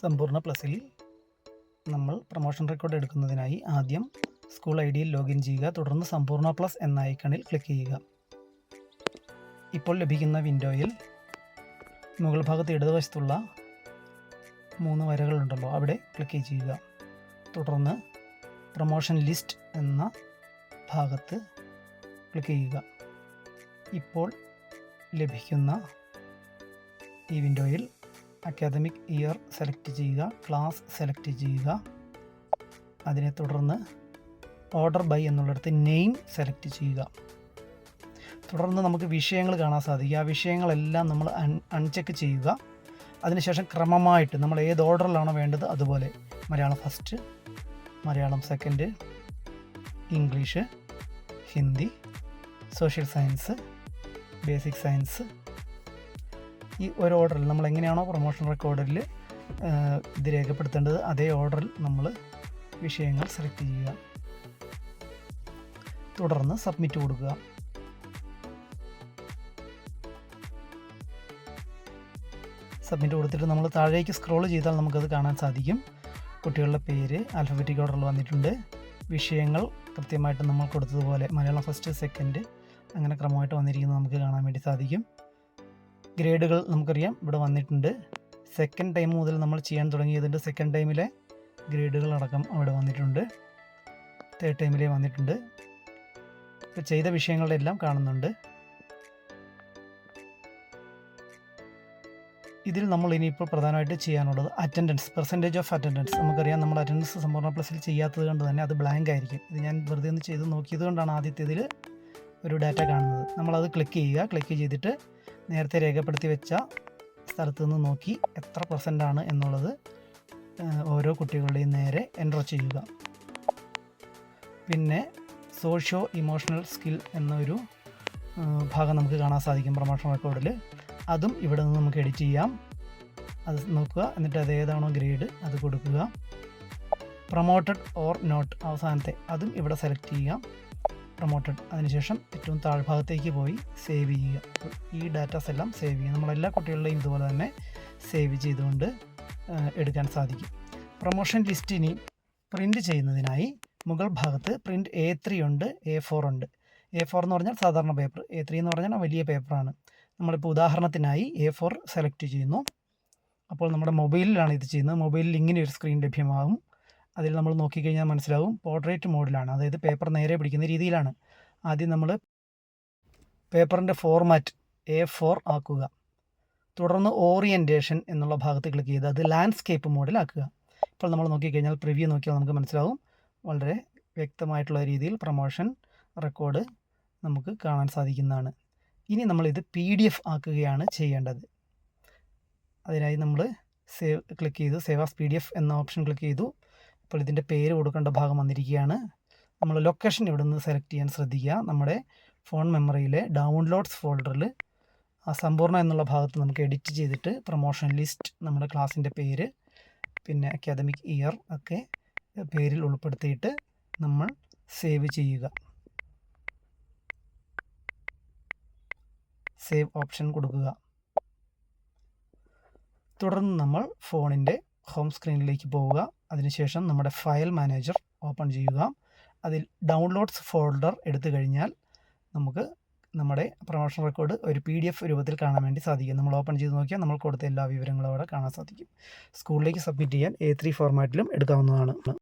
സമ്പൂർണ പ്ലസിൽ നമ്മൾ promotion record എടുക്കുന്നതിനായി ആദ്യം സ്കൂൾ ഐ ഡിയിൽ ലോഗിൻ ചെയ്യുക തുടർന്ന് സമ്പൂർണ പ്ലസ് എന്ന ഐക്കണിൽ ക്ലിക്ക് ചെയ്യുക. ഇപ്പോൾ ലഭിക്കുന്ന വിൻഡോയിൽ മുകൾ ഭാഗത്ത് ഇടതുവശത്തുള്ള മൂന്ന് വരകളുണ്ടല്ലോ അവിടെ ക്ലിക്ക് ചെയ്യുക. തുടർന്ന് പ്രൊമോഷൻ ലിസ്റ്റ് എന്ന ഭാഗത്ത് ക്ലിക്ക് ചെയ്യുക. ഇപ്പോൾ ലഭിക്കുന്ന ഈ വിൻഡോയിൽ അക്കാദമിക് ഇയർ സെലക്ട് ചെയ്യുക ക്ലാസ് സെലക്ട് ചെയ്യുക. അതിനെ തുടർന്ന് ഓർഡർ ബൈ എന്നുള്ളിടത്ത് നെയിം സെലക്ട് ചെയ്യുക. തുടർന്ന് നമുക്ക് വിഷയങ്ങൾ കാണാൻ സാധിക്കും. ആ വിഷയങ്ങളെല്ലാം നമ്മൾ അൺ അൺചെക്ക് ചെയ്യുക. അതിനുശേഷം ക്രമമായിട്ട് നമ്മൾ ഏത് ഓർഡറിലാണോ വേണ്ടത് അതുപോലെ Malayalam first Malayalam second English Hindi social science basic science ഈ ഒരു ഓർഡറിൽ നമ്മൾ എങ്ങനെയാണോ പ്രൊമോഷൻ റെക്കോർഡിൽ ഇത് രേഖപ്പെടുത്തേണ്ടത് അതേ ഓർഡറിൽ നമ്മൾ വിഷയങ്ങൾ സെലക്ട് ചെയ്യുക. തുടർന്ന് സബ്മിറ്റ് കൊടുക്കുക. സബ്മിറ്റ് കൊടുത്തിട്ട് നമ്മൾ താഴേക്ക് സ്ക്രോൾ ചെയ്താൽ നമുക്കത് കാണാൻ സാധിക്കും. കുട്ടികളുടെ പേര് ആൽഫബറ്റിക് ഓർഡറിൽ വന്നിട്ടുണ്ട്. വിഷയങ്ങൾ കൃത്യമായിട്ട് നമ്മൾ കൊടുത്തതുപോലെ മലയാളം ഫസ്റ്റ് സെക്കൻഡ് അങ്ങനെ ക്രമമായിട്ട് വന്നിരിക്കുന്നത് നമുക്ക് കാണാൻ വേണ്ടി സാധിക്കും. ഗ്രേഡുകൾ നമുക്കറിയാം. ഇവിടെ വന്നിട്ടുണ്ട്. സെക്കൻഡ് ടൈം മുതൽ നമ്മൾ ചെയ്യാൻ തുടങ്ങിയതിന്റെ സെക്കൻഡ് ടൈമിലെ ഗ്രേഡുകൾ അടക്കം അവിടെ വന്നിട്ടുണ്ട്. തേർഡ് ടൈമിലെ വന്നിട്ടുണ്ട്. ഇപ്പോൾ ചെയ്ത വിഷയങ്ങളുടെ എല്ലാം കാണുന്നുണ്ട്. ഇതിൽ നമ്മൾ ഇനിയിപ്പോൾ പ്രധാനമായിട്ട് ചെയ്യാനുള്ളത് അറ്റൻഡൻസ് പെർസെന്റേജ് ഓഫ് അറ്റൻഡൻസ് നമുക്കറിയാം നമ്മൾ അറ്റൻഡൻസ് സമ്പൂർണ പ്ലസ്സിൽ ചെയ്യാത്തത് കൊണ്ട് തന്നെ അത് ബ്ലാങ്ക് ആയിരിക്കും. ഇത് ഞാൻ വെറുതെ ഒന്ന് ചെയ്ത് നോക്കിയത് കൊണ്ടാണ് ആദ്യത്തേതിൽ ഒരു ഡാറ്റ കാണുന്നത്. നമ്മളത് ക്ലിക്ക് ചെയ്യുക. ക്ലിക്ക് ചെയ്തിട്ട് നേരത്തെ രേഖപ്പെടുത്തി വെച്ച സ്ഥലത്ത് നിന്ന് നോക്കി എത്ര പെർസെന്റ് ആണ് എന്നുള്ളത് ഓരോ കുട്ടികളുടെയും നേരെ എന്റർ ചെയ്യുക. പിന്നെ സോഷ്യോ ഇമോഷണൽ സ്കിൽ എന്നൊരു ഭാഗം നമുക്ക് കാണാൻ സാധിക്കും പ്രൊമോഷൻ റെക്കോർഡിൽ അതും ഇവിടെ നിന്ന് നമുക്ക് എഡിറ്റ് ചെയ്യാം. അത് നോക്കുക. എന്നിട്ട് അത് ഏതാണോ ഗ്രേഡ് അത് കൊടുക്കുക. പ്രൊമോട്ടഡ് ഓർ നോട്ട് അവസാനത്തെ അതും ഇവിടെ സെലക്ട് ചെയ്യാം. പ്രൊമോട്ടഡ് അതിനുശേഷം ഏറ്റവും താഴ്ഭാഗത്തേക്ക് പോയി സേവ് ചെയ്യുക. ഈ ഡാറ്റാസ് എല്ലാം സേവ് ചെയ്യുക. നമ്മളെല്ലാ കുട്ടികളുടെയും ഇതുപോലെ തന്നെ സേവ് ചെയ്തുകൊണ്ട് എടുക്കാൻ സാധിക്കും. പ്രൊമോഷൻ ലിസ്റ്റിനി പ്രിന്റ് ചെയ്യുന്നതിനായി മുകൾ ഭാഗത്ത് പ്രിന്റ് എ ത്രീ ഉണ്ട് എ ഫോർ ഉണ്ട്. എ ഫോർ എന്ന് പറഞ്ഞാൽ സാധാരണ പേപ്പർ എ ത്രീ എന്ന് പറഞ്ഞാൽ വലിയ പേപ്പറാണ് നമ്മളിപ്പോൾ ഉദാഹരണത്തിനായി എ ഫോർ സെലക്ട് ചെയ്യുന്നു. അപ്പോൾ നമ്മുടെ മൊബൈലിലാണ് ഇത് ചെയ്യുന്നത്. മൊബൈലിൽ ഇങ്ങനെ ഒരു സ്ക്രീൻ ലഭ്യമാകും. അതിൽ നമ്മൾ നോക്കിക്കഴിഞ്ഞാൽ മനസ്സിലാവും. പോർട്രേറ്റ് മോഡിലാണ് അതായത് പേപ്പർ നേരെ പിടിക്കുന്ന രീതിയിലാണ്. ആദ്യം നമ്മൾ പേപ്പറിന്റെ ഫോർമാറ്റ് എ ഫോർ ആക്കുക. തുടർന്ന് ഓറിയന്റേഷൻ എന്നുള്ള ഭാഗത്ത് ക്ലിക്ക് ചെയ്ത് അത് ലാൻഡ്സ്കേപ്പ് മോഡിലാക്കുക ഇപ്പോൾ നമ്മൾ നോക്കിക്കഴിഞ്ഞാൽ പ്രിവ്യൂ നോക്കിയാൽ നമുക്ക് മനസ്സിലാവും. വളരെ വ്യക്തമായിട്ടുള്ള രീതിയിൽ പ്രൊമോഷൻ റെക്കോർഡ് നമുക്ക് കാണാൻ സാധിക്കുന്നതാണ്. ഇനി നമ്മളിത് പി ഡി എഫ് ആക്കുകയാണ് ചെയ്യേണ്ടത്. അതിനായി നമ്മൾ സേവ് ക്ലിക്ക് ചെയ്തു. Save as P D F എന്ന ഓപ്ഷൻ ക്ലിക്ക് ചെയ്തു. ഇപ്പോൾ ഇതിന്റെ പേര് കൊടുക്കേണ്ട ഭാഗം വന്നിരിക്കുകയാണ്. നമ്മൾ ലൊക്കേഷൻ ഇവിടെ നിന്ന് സെലക്ട് ചെയ്യാൻ ശ്രദ്ധിക്കുക. നമ്മുടെ ഫോൺ മെമ്മറിയിലെ ഡൗൺലോഡ്സ് ഫോൾഡറിൽ ആ സമ്പൂർണ എന്നുള്ള ഭാഗത്ത് നമുക്ക് എഡിറ്റ് ചെയ്തിട്ട് പ്രൊമോഷൻ ലിസ്റ്റ് നമ്മുടെ ക്ലാസ്സിന്റെ പേര് പിന്നെ അക്കാദമിക് ഇയർ ഒക്കെ പേരിൽ ഉൾപ്പെടുത്തിയിട്ട് നമ്മൾ സേവ് ചെയ്യുക. സേവ് ഓപ്ഷൻ കൊടുക്കുക. തുടർന്ന് നമ്മൾ ഫോണിന്റെ ഹോം സ്ക്രീനിലേക്ക് പോവുക. അതിനുശേഷം നമ്മുടെ ഫയൽ മാനേജർ ഓപ്പൺ ചെയ്യുക. അതിൽ ഡൗൺലോഡ്സ് ഫോൾഡർ എടുത്തു കഴിഞ്ഞാൽ നമുക്ക് നമ്മുടെ പ്രൊമോഷൻ റെക്കോർഡ് ഒരു പി ഡി എഫ് രൂപത്തിൽ കാണാൻ വേണ്ടി സാധിക്കും. നമ്മൾ ഓപ്പൺ ചെയ്ത് നോക്കിയാൽ നമ്മൾ കൊടുത്ത എല്ലാ വിവരങ്ങളും അവിടെ കാണാൻ സാധിക്കും. സ്കൂളിലേക്ക് സബ്മിറ്റ് ചെയ്യാൻ എ ത്രീ ഫോർമാറ്റിലും എടുക്കാവുന്നതാണ്.